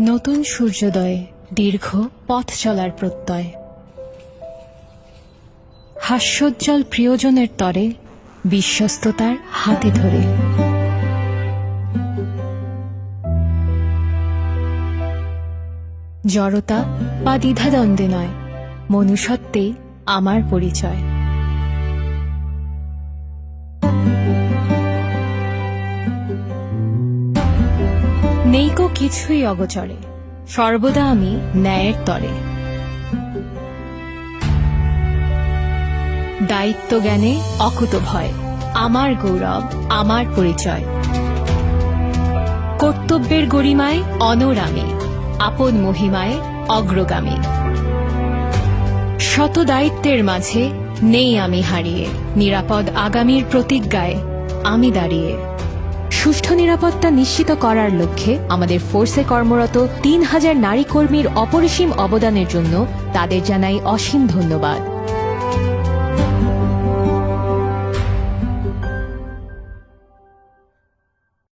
নতুন সূর্যোদয়ে, দীর্ঘ পথ চলার প্রত্যয়। হাস্যোজ্জ্বল প্রিয়জনের তরে, বিশ্বস্ততার হাতে ধরে। জড়তা বা দ্বিধাদ্বন্দ্বে নয়, মনুষ্যত্বেই আমার পরিচয়। নেইকো কিছুই অগচরে, সর্বদা আমি ন্যায়ের তরে। দায়িত্ব জ্ঞানে অকুত ভয়, আমার গৌরব, আমার পরিচয়। কর্তব্যের গরিমায় অনর আমি আপন মহিমায় অগ্রগামী। শত দায়িত্বের মাঝে নেই আমি হারিয়ে, নিরাপদ আগামীর প্রতিজ্ঞায় আমি দাঁড়িয়ে। সুষ্ঠু নিরাপত্তা নিশ্চিত করার লক্ষ্যে আমাদের ফোর্সে কর্মরত তিন হাজার নারী কর্মীর অপরিসীম অবদানের জন্য তাদের জানাই অসীম ধন্যবাদ।